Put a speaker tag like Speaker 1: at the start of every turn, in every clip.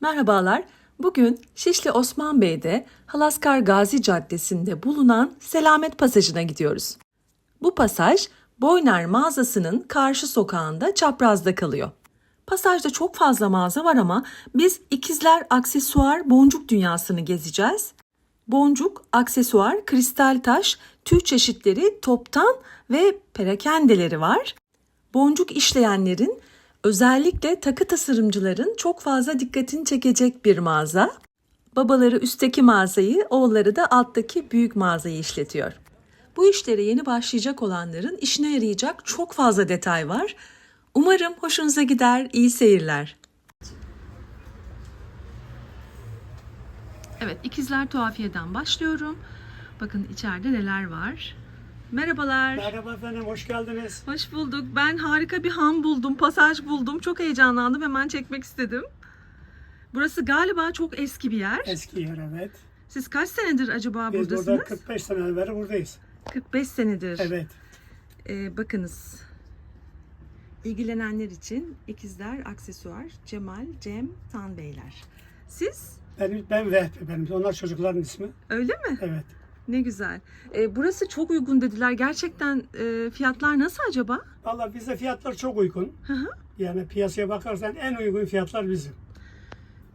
Speaker 1: Merhabalar. Bugün Şişli Osman Bey'de Halaskar Gazi Caddesi'nde bulunan Selamet Pasajı'na gidiyoruz. Bu pasaj Boyner mağazasının karşı sokağında çaprazda kalıyor. Pasajda çok fazla mağaza var ama biz ikizler aksesuar boncuk dünyasını gezeceğiz. Boncuk, aksesuar, kristal taş, tüy çeşitleri, toptan ve perakendeleri var. Boncuk işleyenlerin özellikle takı tasarımcıların çok fazla dikkatini çekecek bir mağaza. Babaları üstteki mağazayı, oğulları da alttaki büyük mağazayı işletiyor. Bu işlere yeni başlayacak olanların işine yarayacak çok fazla detay var. Umarım hoşunuza gider, iyi seyirler. Evet, ikizler tuhafiyeden başlıyorum. Bakın içeride neler var. Merhabalar.
Speaker 2: Merhaba efendim, hoş geldiniz.
Speaker 1: Hoş bulduk. Ben harika bir han buldum, pasaj buldum. Çok heyecanlandım. Hemen çekmek istedim. Burası galiba çok eski bir yer.
Speaker 2: Eski yer evet.
Speaker 1: Siz kaç senedir acaba
Speaker 2: Biz
Speaker 1: buradasınız?
Speaker 2: burada 45 sene beri buradayız.
Speaker 1: 45 senedir.
Speaker 2: Evet.
Speaker 1: Ee, bakınız. İlgilenenler için ikizler, aksesuar, Cemal, Cem, Tan Beyler. Siz?
Speaker 2: Ben, ben Vehbi benim. Onlar çocukların ismi.
Speaker 1: Öyle mi?
Speaker 2: Evet.
Speaker 1: Ne güzel. Ee, burası çok uygun dediler. Gerçekten e, fiyatlar nasıl acaba?
Speaker 2: Valla bizde fiyatlar çok uygun.
Speaker 1: Hı hı.
Speaker 2: Yani piyasaya bakarsan en uygun fiyatlar bizim.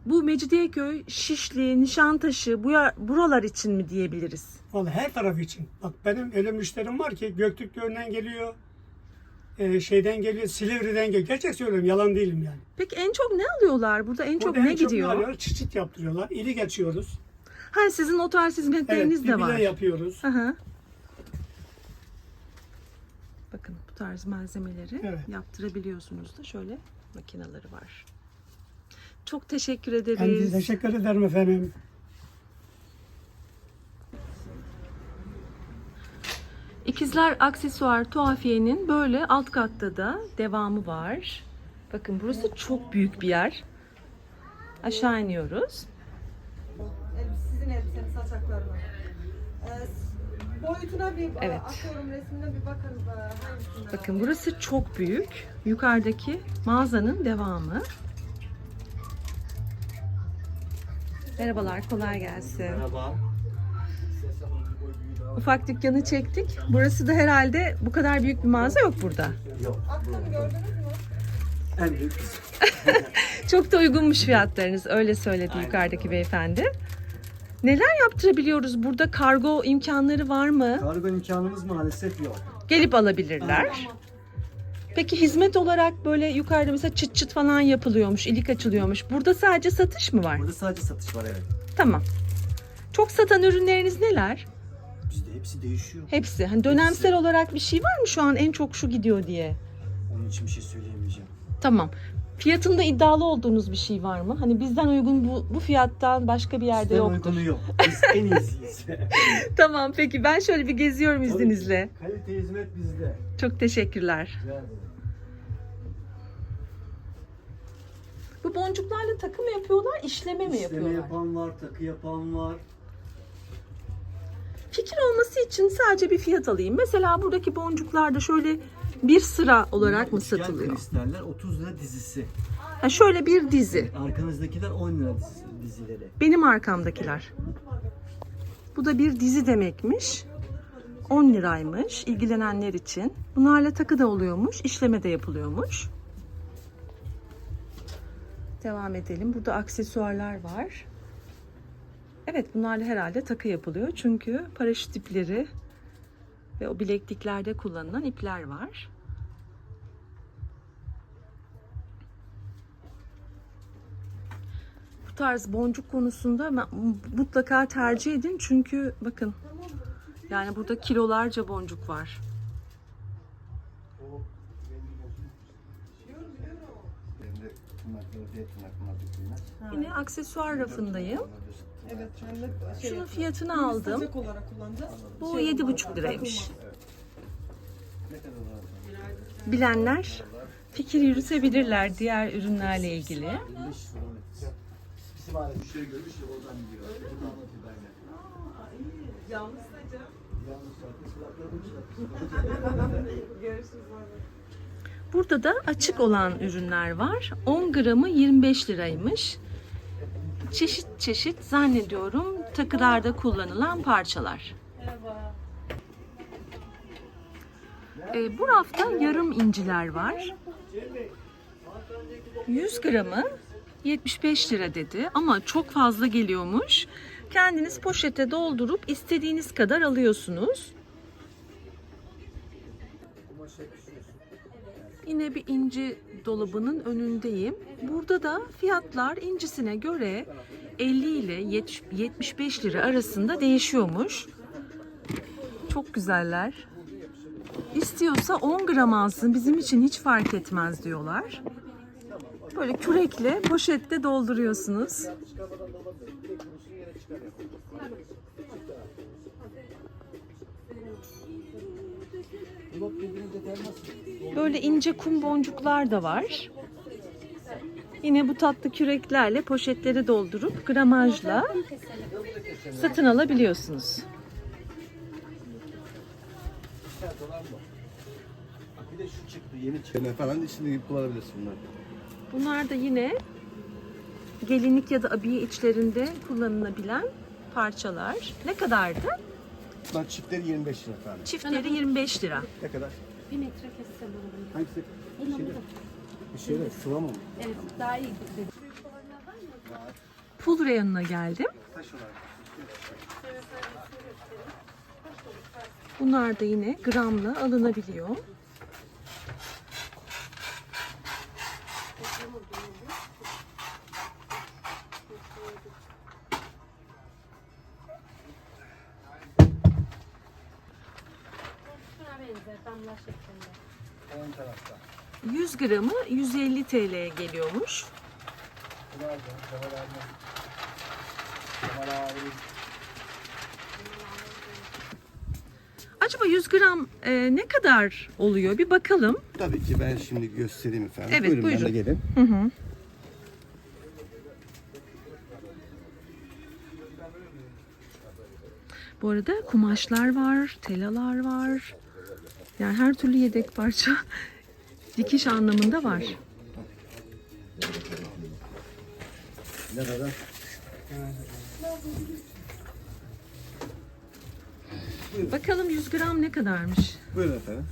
Speaker 1: Bu Mecidiyeköy, Şişli, Nişantaşı bu yer- buralar için mi diyebiliriz?
Speaker 2: Valla her taraf için. Bak benim öyle müşterim var ki Göktürk Gölü'nden geliyor. e, şeyden geliyor, Silivri'den geliyor. Gerçek söylüyorum, yalan değilim yani.
Speaker 1: Peki en çok ne alıyorlar? Burada en çok
Speaker 2: Burada
Speaker 1: ne
Speaker 2: en çok
Speaker 1: gidiyor?
Speaker 2: alıyorlar? Çıçıt yaptırıyorlar. İli geçiyoruz.
Speaker 1: Ha sizin o tarz hizmetleriniz
Speaker 2: Evet,
Speaker 1: de var.
Speaker 2: yapıyoruz.
Speaker 1: Hı hı. Bakın bu tarz malzemeleri
Speaker 2: Evet.
Speaker 1: yaptırabiliyorsunuz da şöyle makineleri var. Çok teşekkür
Speaker 2: Ben
Speaker 1: ederiz.
Speaker 2: de teşekkür ederim efendim.
Speaker 1: İkizler Aksesuar Tuhafiye'nin böyle alt katta da devamı var. Bakın burası çok büyük bir yer. Aşağı iniyoruz.
Speaker 3: Boyutuna bir
Speaker 1: Evet.
Speaker 3: atıyorum resmine bir bakın. e, hangisinden
Speaker 1: Bakın burası çok büyük. Yukarıdaki mağazanın devamı. Merhabalar, kolay gelsin.
Speaker 4: Merhaba.
Speaker 1: Ufak dükkanı çektik. Burası da herhalde bu kadar büyük bir mağaza yok burada.
Speaker 4: Yok.
Speaker 3: Attım gördünüz mü?
Speaker 4: En büyük.
Speaker 1: Çok da uygunmuş fiyatlarınız. Öyle söyledi
Speaker 4: Aynen
Speaker 1: yukarıdaki beyefendi. Neler yaptırabiliyoruz? Burada kargo imkanları var mı?
Speaker 4: Kargo imkanımız maalesef yok.
Speaker 1: Gelip alabilirler. Peki hizmet olarak böyle yukarıda mesela çıt çıt falan yapılıyormuş, ilik açılıyormuş. Burada sadece satış mı var?
Speaker 4: Burada sadece satış var evet.
Speaker 1: Tamam. Çok satan ürünleriniz neler?
Speaker 4: Bizde hepsi değişiyor.
Speaker 1: Hepsi. Hani dönemsel olarak bir şey var mı şu an en çok şu gidiyor diye?
Speaker 4: Onun için bir şey söyleyemeyeceğim.
Speaker 1: Tamam. Fiyatında iddialı olduğunuz bir şey var mı? Hani bizden uygun bu, bu fiyattan başka bir yerde
Speaker 4: Bizden
Speaker 1: yoktur.
Speaker 4: uygunu yok. Biz en iyisiyiz.
Speaker 1: Tamam peki ben şöyle bir geziyorum izninizle.
Speaker 4: Kalite hizmet bizde.
Speaker 1: Çok teşekkürler.
Speaker 4: Rica ederim.
Speaker 1: Bu boncuklarla takı mı yapıyorlar, işleme mi
Speaker 4: İşleme
Speaker 1: yapıyorlar?
Speaker 4: yapan var, takı yapan var.
Speaker 1: Fikir olması için sadece bir fiyat alayım. Mesela buradaki boncuklar da şöyle bir sıra olarak mı
Speaker 4: Üçgen
Speaker 1: satılıyor?
Speaker 4: kristaller 30 lira dizisi.
Speaker 1: Ha şöyle bir dizi.
Speaker 4: Arkanızdakiler 10 lira dizi- dizileri.
Speaker 1: Benim arkamdakiler. Bu da bir dizi demekmiş. 10 liraymış ilgilenenler için. Bunlarla takı da oluyormuş, işleme de yapılıyormuş. Devam edelim. Burada aksesuarlar var. Evet bunlarla herhalde takı yapılıyor. Çünkü paraşüt ipleri ve o bilekliklerde kullanılan ipler var. Bu tarz boncuk konusunda mutlaka tercih edin çünkü bakın yani burada kilolarca boncuk var. Yine aksesuar rafındayım.
Speaker 3: Evet. Şey
Speaker 1: Şunun fiyatını aldım. Bu
Speaker 3: Şey
Speaker 1: yedi buçuk liraymış. Bilenler fikir yürütebilirler diğer ürünlerle ilgili.
Speaker 4: Bizim aile müşteri görmüş ya oradan gidiyor. Burada anlatıyor benden.
Speaker 3: Yalnız hocam.
Speaker 4: Yalnız kulaklarım
Speaker 3: Görüşürüz. abi.
Speaker 1: Burada da açık olan ürünler var. 10 gramı 25 liraymış. çeşit çeşit zannediyorum takılarda kullanılan parçalar. Ee, bu rafta yarım inciler var. 100 gramı 75 lira dedi ama çok fazla geliyormuş. Kendiniz poşete doldurup istediğiniz kadar alıyorsunuz. Yine bir inci dolabının önündeyim. Burada da fiyatlar incisine göre 50 ile 75 lira arasında değişiyormuş. Çok güzeller. İstiyorsa 10 gram alsın bizim için hiç fark etmez diyorlar. Böyle kürekle poşette dolduruyorsunuz. Böyle ince kum boncuklar da var. Yine bu tatlı küreklerle poşetleri doldurup gramajla satın alabiliyorsunuz.
Speaker 4: Bir de şu çıktı yeni çıktı.
Speaker 5: Çene falan içinde gibi kullanabilirsin bunları.
Speaker 1: Bunlar da yine gelinlik ya da abiye içlerinde kullanılabilen parçalar. Ne kadardı?
Speaker 5: Bunlar çiftleri 25 lira efendim.
Speaker 1: Çiftleri 25 lira.
Speaker 5: Ne kadar?
Speaker 6: Bir metre kessem onu.
Speaker 5: Hangisi?
Speaker 6: Elhamdülillah.
Speaker 5: Bir şeyler sıva mı?
Speaker 6: Evet daha iyi.
Speaker 1: Pul reyonuna geldim.
Speaker 5: Taş olarak.
Speaker 1: Bunlar da yine gramla alınabiliyor.
Speaker 6: Şuna benzer damla şeklinde.
Speaker 5: Ön tarafta.
Speaker 1: 100 gramı 150 TL'ye geliyormuş. Acaba 100 gram e, ne kadar oluyor? Bir bakalım.
Speaker 5: Tabii ki ben şimdi göstereyim efendim.
Speaker 1: Evet,
Speaker 5: buyurun.
Speaker 1: buyurun.
Speaker 5: Ben de gelin.
Speaker 1: Hı hı. Bu arada kumaşlar var, telalar var. Yani her türlü yedek parça dikiş anlamında var.
Speaker 5: Ne kadar?
Speaker 1: Bakalım 100 gram ne kadarmış?
Speaker 5: Buyurun efendim.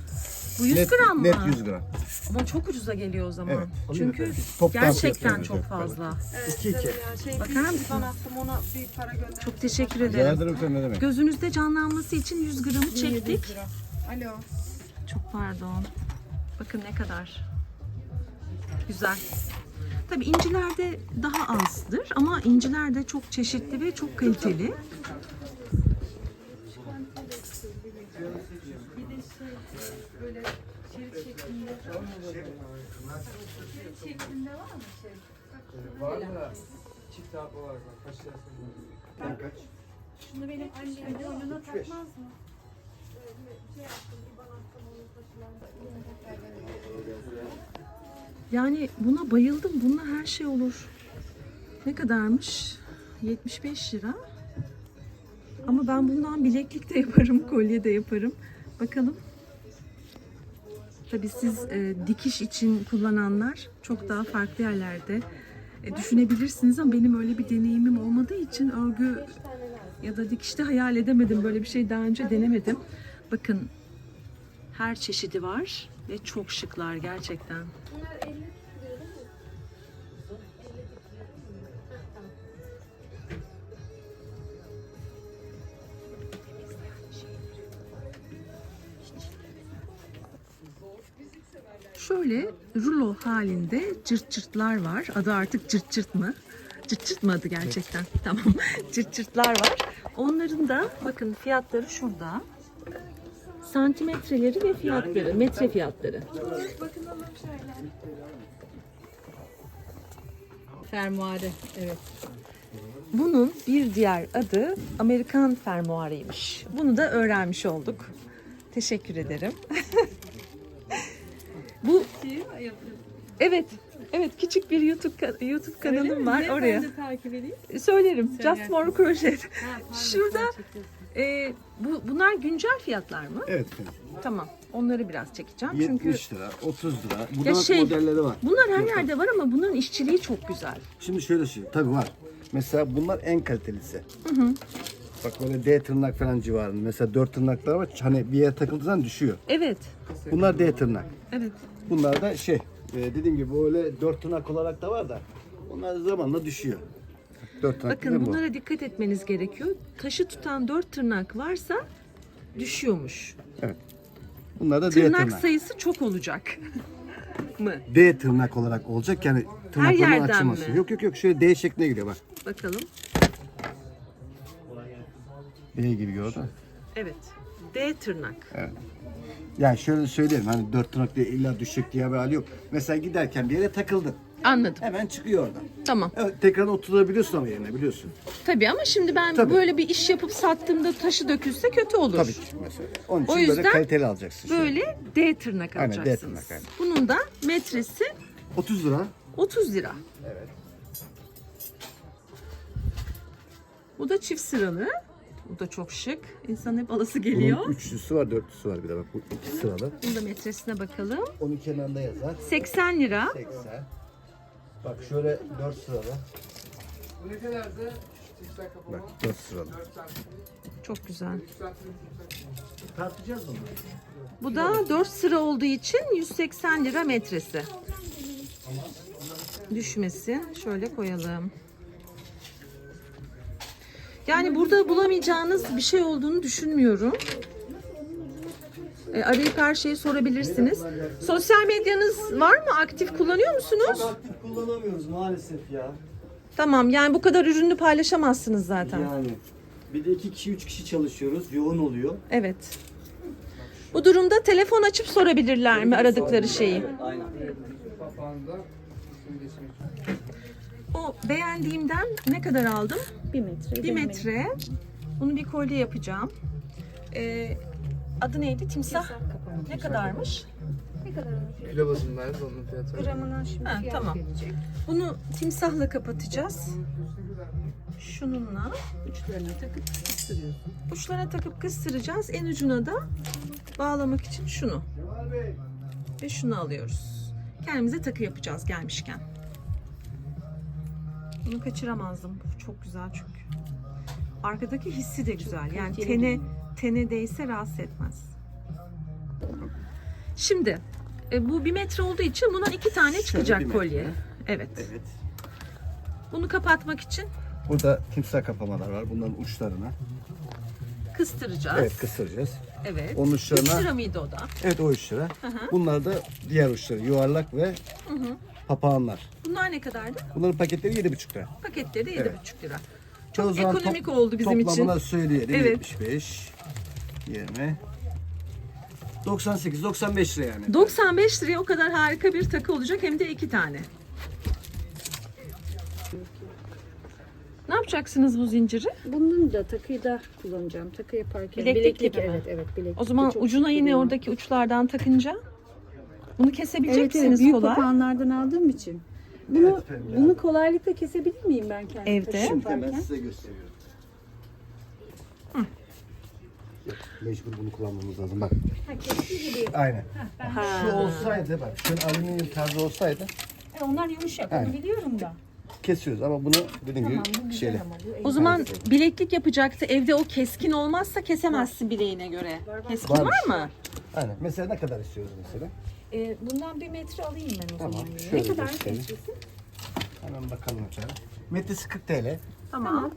Speaker 1: Bu 100
Speaker 5: net,
Speaker 1: gram mı?
Speaker 5: Net 100 gram.
Speaker 1: Ama çok ucuza geliyor o zaman.
Speaker 5: Evet.
Speaker 1: Çünkü
Speaker 5: Toptan
Speaker 1: gerçekten çok
Speaker 5: yok.
Speaker 1: fazla.
Speaker 3: Evet,
Speaker 5: İki,
Speaker 3: Şey,
Speaker 1: Bakar mısın?
Speaker 3: Attım ona bir para gönderdim.
Speaker 1: Çok teşekkür
Speaker 5: Rica
Speaker 1: ederim.
Speaker 5: ederim efendim ne demek.
Speaker 1: Gözünüzde canlanması için 100 gramı çektik.
Speaker 3: Alo.
Speaker 1: Çok pardon. Bakın ne kadar. Güzel. Tabii incilerde daha azdır ama inciler de çok çeşitli ve çok kaliteli.
Speaker 5: Sen kaç?
Speaker 6: Şunu benim annemin boynuna takmaz mı?
Speaker 1: Yani buna bayıldım. Bununla her şey olur. Ne kadarmış? 75 lira. Ama ben bundan bileklik de yaparım, kolye de yaparım. Bakalım. Tabii siz e, dikiş için kullananlar çok daha farklı yerlerde e, düşünebilirsiniz ama benim öyle bir deneyimim olmadığı için örgü ya da dikişte hayal edemedim. Böyle bir şey daha önce denemedim. Bakın her çeşidi var ve çok şıklar gerçekten.
Speaker 6: Bunlar 50 tutuyor değil mi? 50 tutuyor. Heh, tamam.
Speaker 1: Şöyle rulo halinde cırt cırtlar var. Adı artık cırt cırt mı? Cırt cırt mı adı gerçekten? Tamam. cırt cırtlar var. Onların da bakın fiyatları şurada. Santimetreleri ve fiyatları, metre fiyatları.
Speaker 3: Fermuarı. Evet.
Speaker 1: Bunun bir diğer adı Amerikan fermuarıymış. Bunu da öğrenmiş olduk. Teşekkür ederim. Bu Evet. Evet küçük bir YouTube YouTube kanalım var oraya.
Speaker 3: Takip edeyim.
Speaker 1: Söylerim. Just for crochet. Şurada. E, bu bunlar güncel fiyatlar mı?
Speaker 5: Evet efendim.
Speaker 1: Tamam. Onları biraz çekeceğim. Çünkü
Speaker 5: 70 lira, 30 lira. Bak
Speaker 1: şey-
Speaker 5: modelleri var.
Speaker 1: bunlar her yerde var ama bunların işçiliği çok güzel.
Speaker 5: Şimdi şöyle şey, tabii var. Mesela bunlar en kalitelisi. Bak böyle D tırnak falan civarında. Mesela 4 tırnaklar var. Hani bir yere takıldığı zaman düşüyor.
Speaker 1: Evet.
Speaker 5: Bunlar D tırnak.
Speaker 1: Evet.
Speaker 5: Bunlar da şey, e, dediğim gibi böyle 4 tırnak olarak da var da onlar zamanla düşüyor. 4 tırnak
Speaker 1: Bakın
Speaker 5: değil mi bu?
Speaker 1: bunlara dikkat etmeniz gerekiyor. Taşı tutan dört tırnak varsa düşüyormuş.
Speaker 5: Bunlar da D
Speaker 1: Tırnak
Speaker 5: tırnak.
Speaker 1: sayısı çok olacak mı?
Speaker 5: D tırnak olarak olacak yani tırnakların
Speaker 1: yerden
Speaker 5: açılması.
Speaker 1: mi?
Speaker 5: Yok yok yok şöyle D şekline giriyor bak.
Speaker 1: Bakalım.
Speaker 5: D gibi gördün. mü?
Speaker 1: Evet. D tırnak.
Speaker 5: Yani şöyle söyleyelim hani dört tırnak diye illa düşecek diye bir hali yok. Mesela giderken bir yere takıldın.
Speaker 1: Anladım.
Speaker 5: Hemen çıkıyor oradan.
Speaker 1: Tamam.
Speaker 5: Evet, tekrar oturabiliyorsun ama yerine biliyorsun.
Speaker 1: Tabii ama şimdi ben
Speaker 5: Tabii.
Speaker 1: böyle bir iş yapıp sattığımda taşı dökülse kötü olur.
Speaker 5: Tabii ki mesela. Onun için
Speaker 1: O yüzden
Speaker 5: böyle kaliteli alacaksın. şöyle.
Speaker 1: Böyle D tırnak
Speaker 5: Aynen, D
Speaker 1: alacaksınız.
Speaker 5: tırnak, aynen.
Speaker 1: Bunun da metresi
Speaker 5: 30 lira.
Speaker 1: 30 lira.
Speaker 5: Evet.
Speaker 1: Bu da çift sıralı. Bu da çok şık. İnsan hep alası geliyor.
Speaker 5: Bunun üçlüsü var, dörtlüsü var bir de bak bu iki sıralı.
Speaker 1: Bunun da metresine bakalım.
Speaker 5: Onun kenarında yazar.
Speaker 1: 80 lira.
Speaker 5: 80. Bak şöyle 4 sıralı. Bak 4 sıralı.
Speaker 1: Çok güzel.
Speaker 5: Tartacağız bunu.
Speaker 1: Bu da 4 sıra olduğu için 180 lira metresi. Düşmesin. Şöyle koyalım. Yani burada bulamayacağınız bir şey olduğunu düşünmüyorum. E, arayıp her şeyi sorabilirsiniz. Sosyal medyanız var mı? Aktif kullanıyor musunuz?
Speaker 4: Aktif kullanamıyoruz maalesef ya.
Speaker 1: Tamam yani bu kadar ürünü paylaşamazsınız zaten.
Speaker 4: Yani. Bir de iki kişi, üç kişi çalışıyoruz. Yoğun oluyor.
Speaker 1: Evet. Bu durumda telefon açıp sorabilirler mi aradıkları şeyi?
Speaker 4: Aynen.
Speaker 1: O beğendiğimden ne kadar aldım?
Speaker 6: Bir metre.
Speaker 1: Bir metre. Bunu bir kolye yapacağım. Ee, adı neydi? Timsah. Ne kadarmış?
Speaker 6: Ne kadar olur?
Speaker 7: Kilo bazındayız onun fiyatı.
Speaker 6: Gramına şimdi
Speaker 1: Ha,
Speaker 6: fiyat
Speaker 1: tamam.
Speaker 6: gelecek.
Speaker 1: Bunu timsahla kapatacağız. Şununla
Speaker 3: Uçlarına takıp kıstırıyorsun.
Speaker 1: uçlarına takıp kıstıracağız. En ucuna da bağlamak için şunu. Ve şunu alıyoruz. Kendimize takı yapacağız gelmişken. Bunu kaçıramazdım. Bu çok güzel çünkü. Arkadaki hissi de güzel. Yani
Speaker 6: kaliteli
Speaker 1: tene tene değse rahatsız etmez. Şimdi e, bu bir metre olduğu için buna iki tane çıkacak
Speaker 5: bir metre.
Speaker 1: kolye. Evet.
Speaker 5: Evet.
Speaker 1: Bunu kapatmak için
Speaker 5: Burada timsah kapamalar var. Bunların uçlarına.
Speaker 1: kıstıracağız.
Speaker 5: Evet kısıracağız.
Speaker 1: Evet.
Speaker 5: Onun
Speaker 1: Üç
Speaker 5: uçlarına.
Speaker 1: lira mıydı o da?
Speaker 5: Evet o uçlara. Bunlar da diğer uçları. Yuvarlak ve papağanlar.
Speaker 1: Bunlar ne kadardı?
Speaker 5: Bunların paketleri 7,5 lira.
Speaker 1: Paketleri de 7,5 lira. Çok ekonomik oldu bizim için.
Speaker 5: Toplamına söyleyelim.
Speaker 1: Evet.
Speaker 5: 75, 20, 98, 95 lira yani.
Speaker 1: 95 liraya o kadar harika bir takı olacak hem de iki tane. Ne yapacaksınız bu zinciri?
Speaker 6: Bunun da takıyı da kullanacağım. Takı yaparken.
Speaker 1: Bileklik gibi mi?
Speaker 6: evet evet bileklik.
Speaker 1: O zaman
Speaker 6: Çok
Speaker 1: ucuna yine
Speaker 6: şık
Speaker 1: oradaki uçlardan takınca bunu kesebilecek
Speaker 6: Evet, evet
Speaker 1: misiniz
Speaker 6: büyük
Speaker 1: kolay?
Speaker 6: papağanlardan aldığım için. Bunu
Speaker 5: Evet
Speaker 6: bunu kolaylıkla kesebilir miyim ben kendim?
Speaker 1: Evde.
Speaker 5: Şimdi hemen size gösteriyorum. Yok, mecbur bunu kullanmamız lazım bak.
Speaker 6: Ha, kestiği gibi.
Speaker 5: Aynen. Şu olsaydı bak, şu alüminyum tarzı olsaydı
Speaker 6: Ha, onlar yumuşak
Speaker 5: Aynen.
Speaker 6: onu biliyorum da.
Speaker 5: kesiyoruz ama bunu dediğim
Speaker 6: Tamam bu
Speaker 5: gibi
Speaker 6: güzel
Speaker 5: şeyle.
Speaker 6: ama bu
Speaker 1: O zaman bileklik yapacaktı. Evde o keskin olmazsa kesemezsin bileğine göre. Keskin
Speaker 5: Varmış.
Speaker 1: var mı?
Speaker 5: Aynen. Mesela ne kadar istiyoruz mesela?
Speaker 6: Ee, bundan bir metre alayım ben o
Speaker 5: Tamam,
Speaker 6: zaman.
Speaker 5: şöyle
Speaker 6: Ne kadar
Speaker 5: göstereyim.
Speaker 6: metresi?
Speaker 5: Hemen bakalım uçağa. Metresi 40 TL.
Speaker 1: Tamam.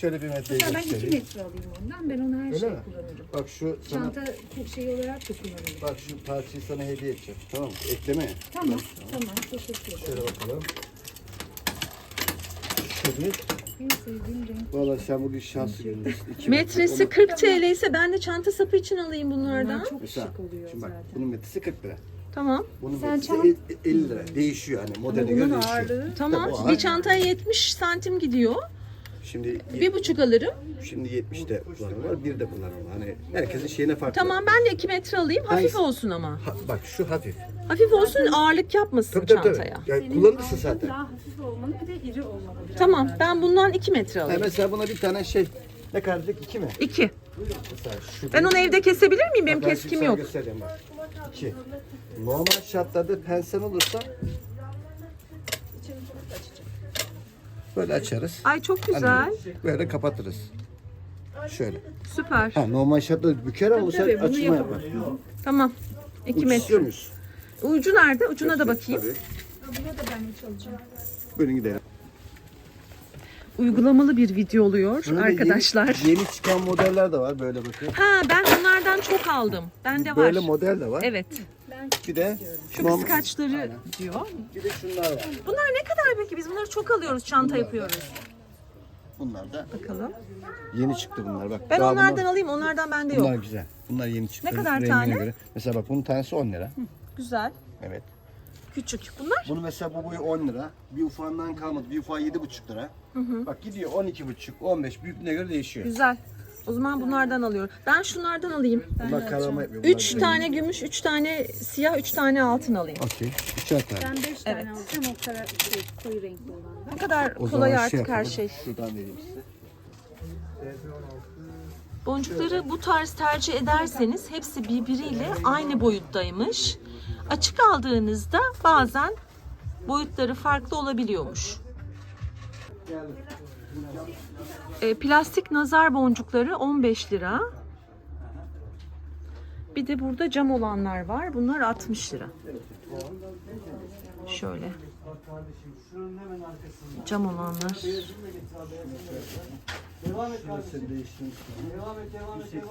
Speaker 5: Şöyle bir metreyi
Speaker 6: Mesela ben iki
Speaker 5: göstereyim.
Speaker 6: metre alayım ondan. Ben onu her
Speaker 5: Öyle
Speaker 6: şeye
Speaker 5: mi?
Speaker 6: kullanırım.
Speaker 5: Bak şu sana,
Speaker 6: Çanta şey olarak da kullanırım.
Speaker 5: bak şu parçayı sana hediye edeceğim. Tamam mı? Ekleme.
Speaker 6: Tamam, tamam. Teşekkür ederim.
Speaker 5: Şöyle bakalım. Şu bir.
Speaker 6: En sevdiğim renk.
Speaker 5: Valla sen bugün şanslı gündesin. İki
Speaker 1: Metresi
Speaker 5: metre.
Speaker 1: 40 TL ise ben de çanta sapı için alayım bunlardan.
Speaker 6: Bunlar çok
Speaker 5: Mesela,
Speaker 6: şık oluyor
Speaker 5: şimdi bak
Speaker 6: zaten.
Speaker 5: bunun metresi 40 lira.
Speaker 1: Tamam.
Speaker 5: Bunun
Speaker 6: Sen
Speaker 5: metresi
Speaker 6: çant-
Speaker 5: 50 lira. Değişiyor hani modele göre
Speaker 6: bunun
Speaker 5: değişiyor.
Speaker 6: ağırlığı
Speaker 1: Tamam.
Speaker 5: Tabii o
Speaker 1: Bir çantaya 70 santim gidiyor.
Speaker 5: Şimdi
Speaker 1: Bir buçuk alırım.
Speaker 5: şimdi 70'te kullanım var, bir de kullanım var. Hani herkesin şeyine farklı.
Speaker 1: Tamam ben de 2 metre alayım. Hafif
Speaker 5: Hangisi?
Speaker 1: olsun ama.
Speaker 5: Ha, bak şu hafif.
Speaker 1: Hafif olsun ağırlık yapmasın
Speaker 5: Tabii tabii
Speaker 1: çantaya.
Speaker 5: tabii. Yani kullanırsın zaten.
Speaker 6: Daha hafif olmalı bir de iri olmalı. biraz
Speaker 1: Tamam ben bundan 2 metre
Speaker 5: Ha,
Speaker 1: alayım.
Speaker 5: mesela buna bir tane şey ne kadar dedik? 2 mi?
Speaker 1: 2.
Speaker 5: Mesela şu
Speaker 1: Ben onu evde kesebilir miyim? Benim
Speaker 5: ben şimdi
Speaker 1: keskim
Speaker 5: sana
Speaker 1: yok.
Speaker 5: göstereceğim bak. 2. Normal şartlarda pensen olursa Böyle açarız.
Speaker 1: Ay çok güzel.
Speaker 5: Böyle kapatırız. Şöyle.
Speaker 1: Süper.
Speaker 5: Ha normal şartla büker ama bu
Speaker 3: tabii, bunu
Speaker 5: açma yapar.
Speaker 1: Tamam. 2
Speaker 5: Uç
Speaker 1: metre.
Speaker 5: muyuz?
Speaker 1: Ucu nerede? Ucuna da bakayım.
Speaker 5: Tabii.
Speaker 6: Buna da ben hiç alacağım.
Speaker 5: Buyurun gidelim.
Speaker 1: Uygulamalı bir video oluyor
Speaker 5: Böyle
Speaker 1: arkadaşlar.
Speaker 5: Yeni, yeni çıkan modeller de var böyle bakın.
Speaker 1: Ha ben onlardan çok aldım. Bende var.
Speaker 5: Böyle model de var.
Speaker 1: Evet.
Speaker 5: Bir de
Speaker 1: Şu
Speaker 5: norm-
Speaker 1: kıskaçları diyor.
Speaker 5: bir de şunlar var.
Speaker 1: Bunlar ne kadar peki? Biz bunları çok alıyoruz, çanta yapıyoruz.
Speaker 5: Bunlar da
Speaker 1: Bakalım.
Speaker 5: yeni çıktı bunlar bak.
Speaker 1: Ben
Speaker 5: Daha
Speaker 1: onlardan
Speaker 5: bunlar,
Speaker 1: alayım, onlardan bende yok.
Speaker 5: bunlar güzel. Bunlar yeni çıktı.
Speaker 1: Ne kadar
Speaker 5: Rengine
Speaker 1: tane?
Speaker 5: Göre. Mesela bak bunun tanesi 10 lira.
Speaker 1: Güzel.
Speaker 5: Evet.
Speaker 1: Küçük. Bunlar?
Speaker 5: Bunu mesela bu boyu 10 lira. Bir ufağından kalmadı. Bir ufağı 7,5 lira. Bak gidiyor 12,5, 15 büyüklüğüne göre değişiyor.
Speaker 1: Güzel. O zaman bunlardan alıyorum. Ben şunlardan alayım.
Speaker 5: Bunlar karama yapıyor. bunlar
Speaker 1: Üç
Speaker 5: güzel.
Speaker 1: tane gümüş, üç tane siyah, üç tane altın alayım.
Speaker 5: Okey. Üçer tane.
Speaker 6: Ben beş tane
Speaker 1: Evet.
Speaker 6: alacağım o kara şey, koyu renkli olan.
Speaker 1: Ne kadar
Speaker 5: O zaman
Speaker 1: kolay
Speaker 5: şey
Speaker 1: artık her
Speaker 5: yapalım.
Speaker 1: şey.
Speaker 5: Şuradan vereyim size.
Speaker 1: Boncukları bu tarz tercih ederseniz hepsi birbiriyle aynı boyuttaymış. Açık aldığınızda bazen boyutları farklı olabiliyormuş. E, plastik nazar boncukları 15 lira. Bir de burada cam olanlar var. Bunlar 60 lira. Şöyle. Cam olanlar.
Speaker 5: Şurası değiştirmiş. Yanlış düşüyor.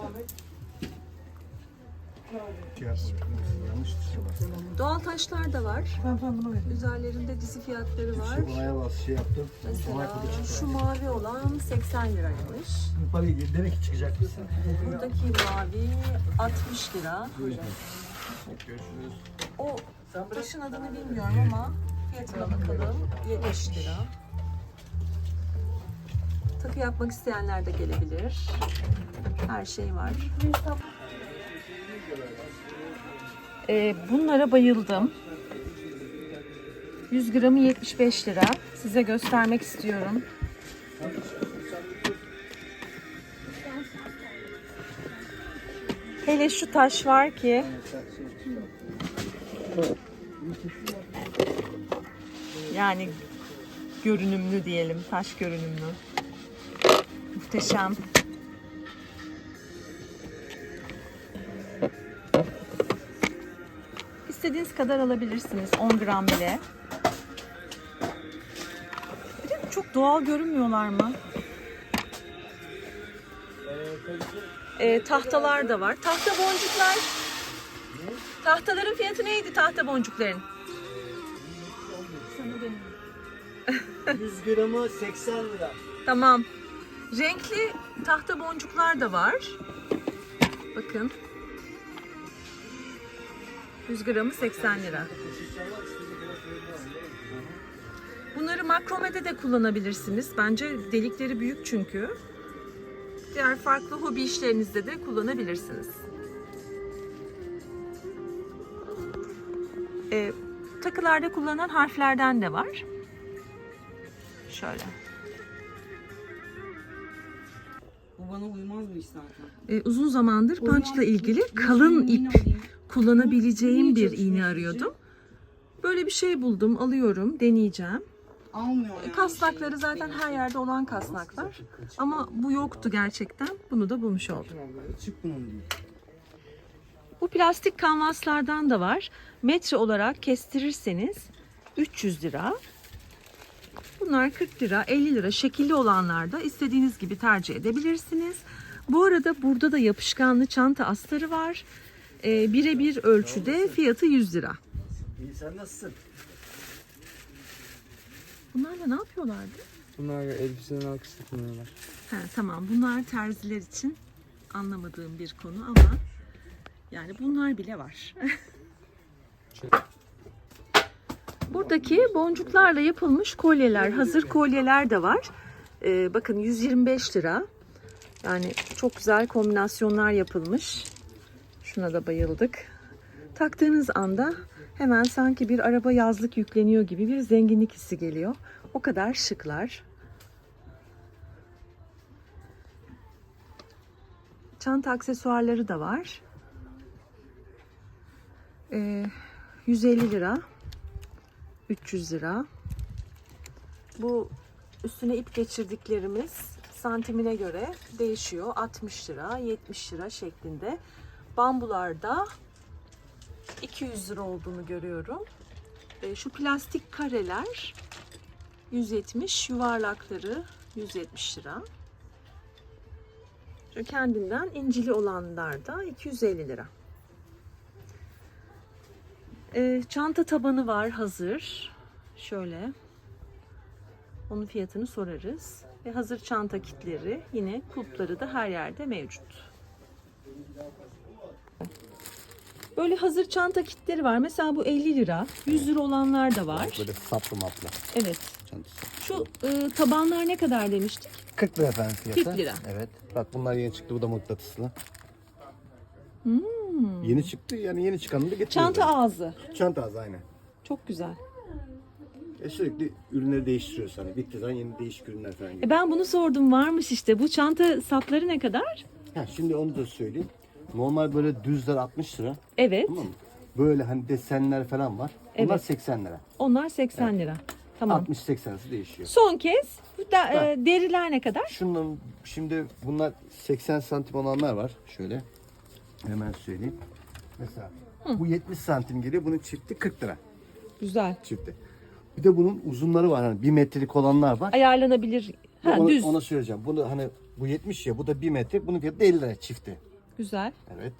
Speaker 1: Doğal taşlar da var. Üzerlerinde dizi fiyatları var.
Speaker 5: Şey.
Speaker 1: Mesela şu mavi olan 80 liraymış.
Speaker 5: Parayı demek ki çıkacak mısın?
Speaker 1: Buradaki mavi 60 lira. O taşın adını bilmiyorum ama fiyatına bakalım. 70 lira. Takı yapmak isteyenler de gelebilir. Her şey var. Ee, bunlara bayıldım. 100 gramı 75 lira. Size göstermek istiyorum. Hele şu taş var ki. Yani görünümlü diyelim, taş görünümlü. Muhteşem. İstediğiniz kadar alabilirsiniz. 10 gram bile. Bir de çok doğal görünmüyorlar mı? Ee, tahtalar da var. Tahta boncuklar. Tahtaların fiyatı neydi tahta boncukların?
Speaker 4: 100 gramı 80 lira.
Speaker 1: Tamam. Renkli tahta boncuklar da var. Bakın. 100 gramı 80 lira. Bunları makromede de kullanabilirsiniz. Bence delikleri büyük çünkü. Diğer farklı hobi işlerinizde de kullanabilirsiniz. Ee, takılarda kullanılan harflerden de var. Şöyle.
Speaker 3: Bu bana uymazmış zaten.
Speaker 1: Ee, uzun zamandır punchla ilgili kalın ip kullanabileceğim bir iğne arıyordum. Böyle bir şey buldum, alıyorum, deneyeceğim.
Speaker 3: Almıyor yani.
Speaker 1: Kasnakları zaten her yerde olan kasnaklar. Ama bu yoktu gerçekten. Bunu da bulmuş oldum.
Speaker 4: Çık bunun diyor.
Speaker 1: Bu plastik kanvaslardan da var. Metre olarak kestirirseniz 300 lira. Bunlar 40 lira, 50 lira şekilli olanlarda istediğiniz gibi tercih edebilirsiniz. Bu arada burada da yapışkanlı çanta astarı var. Ee, Birebir ölçüde fiyatı 100 lira.
Speaker 4: İyi sen nasılsın?
Speaker 1: Bunlarla ne yapıyorlardı?
Speaker 7: Bunlar elbisenin arkasında kullanıyorlar.
Speaker 1: He, tamam bunlar terziler için anlamadığım bir konu ama yani bunlar bile var. Buradaki boncuklarla yapılmış kolyeler, hazır kolyeler de var. Ee, bakın 125 lira. Yani çok güzel kombinasyonlar yapılmış. Şuna da bayıldık. Taktığınız anda hemen sanki bir araba yazlık yükleniyor gibi bir zenginlik hissi geliyor. O kadar şıklar. Çanta aksesuarları da var. Ee, 150 lira. 300 lira. Bu üstüne ip geçirdiklerimiz santimine göre değişiyor. 60 lira, 70 lira şeklinde. Bambularda 200 lira olduğunu görüyorum. E, şu plastik kareler 170, yuvarlakları 170 lira. Şu kendinden incili olanlar da 250 lira. E, çanta tabanı var hazır. Şöyle. Onun fiyatını sorarız. Ve hazır çanta kitleri yine kulpları da her yerde mevcut. Böyle hazır çanta kitleri var. Mesela bu 50 lira. 100 lira olanlar da var.
Speaker 5: Böyle saplı maplı
Speaker 1: Evet.
Speaker 5: çantası.
Speaker 1: Şu e, tabanlar ne kadar demiştik?
Speaker 5: 40 lira efendim fiyatı.
Speaker 1: 40 lira.
Speaker 5: Evet. Bak bunlar yeni çıktı. Bu da mıknatıslı. Yeni çıktı. Yani yeni çıkanını da getiriyoruz.
Speaker 1: Hmm. Çanta ağzı.
Speaker 5: Çanta az aynen.
Speaker 1: Çok güzel.
Speaker 5: E sürekli ürünleri değiştiriyoruz hani. Bittiği zaman yeni değişik ürünler falan
Speaker 1: E
Speaker 5: geliyor.
Speaker 1: ben bunu sordum varmış işte. Bu çanta sapları ne kadar?
Speaker 5: Ha, şimdi onu da söyleyeyim. Normal böyle düzler 60 lira.
Speaker 1: Evet.
Speaker 5: Tamam mı? Böyle hani desenler falan var. Bunlar
Speaker 1: Evet.
Speaker 5: 80 lira.
Speaker 1: Onlar 80 lira. Tamam.
Speaker 5: 60-80 arası değişiyor.
Speaker 1: Son kez bu da, e, deriler ne kadar?
Speaker 5: Şunların şimdi bunlar 80 santim olanlar var. Şöyle hemen söyleyeyim. Mesela bu 70 santim geliyor. Bunun çifti 40 lira.
Speaker 1: Güzel.
Speaker 5: Çifti. Bir de bunun uzunları var. Hani 1 metrelik olanlar var.
Speaker 1: Ayarlanabilir. Ha,
Speaker 5: onu,
Speaker 1: düz.
Speaker 5: Ona söyleyeceğim. Bunu hani bu 70 ya bu da 1 metre. Bunun fiyatı da 50 lira çifti.
Speaker 1: Güzel.
Speaker 5: Evet.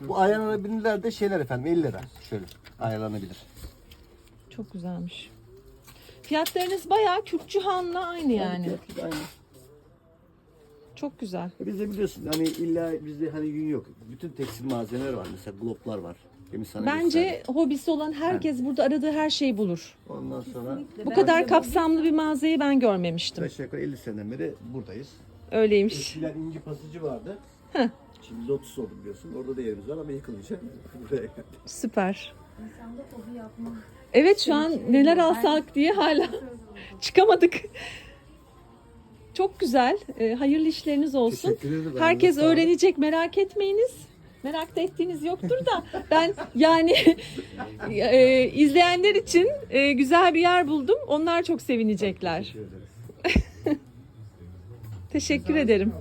Speaker 5: Bu ayarlanabilirler de şeyler efendim 50 lira. Şöyle ayarlanabilir.
Speaker 1: Çok güzelmiş. Fiyatlarınız bayağı Kürtçü Han'la aynı yani.
Speaker 5: Aynen.
Speaker 1: Çok güzel.
Speaker 5: Bizde biliyorsun hani illa bizde hani yün yok. Bütün tekstil malzemeler var. Mesela gloplar var. Demin sana
Speaker 1: Bence
Speaker 5: gösterdim.
Speaker 1: hobisi olan herkes burada aradığı her şeyi bulur.
Speaker 5: Ondan sonra
Speaker 1: Bu kadar kapsamlı bir mağazayı ben görmemiştim.
Speaker 5: aşağı yukarı 50 seneden beri buradayız.
Speaker 1: Öyleymiş.
Speaker 5: Eskiden inci pasıcı vardı. Şimdi Lotus oldu biliyorsun. Orada da yerimiz var ama yıkılınca buraya geldik.
Speaker 1: Süper. Evet şu an neler alsak diye hala çıkamadık. Çok güzel. Ee, hayırlı işleriniz olsun.
Speaker 5: Teşekkür ederim.
Speaker 1: Herkes
Speaker 5: Sağ olun.
Speaker 1: öğrenecek merak etmeyiniz. Merak da ettiğiniz yoktur da ben yani e, izleyenler için e, güzel bir yer buldum. Onlar çok sevinecekler.
Speaker 5: Teşekkür ederiz.
Speaker 1: Teşekkür ederim.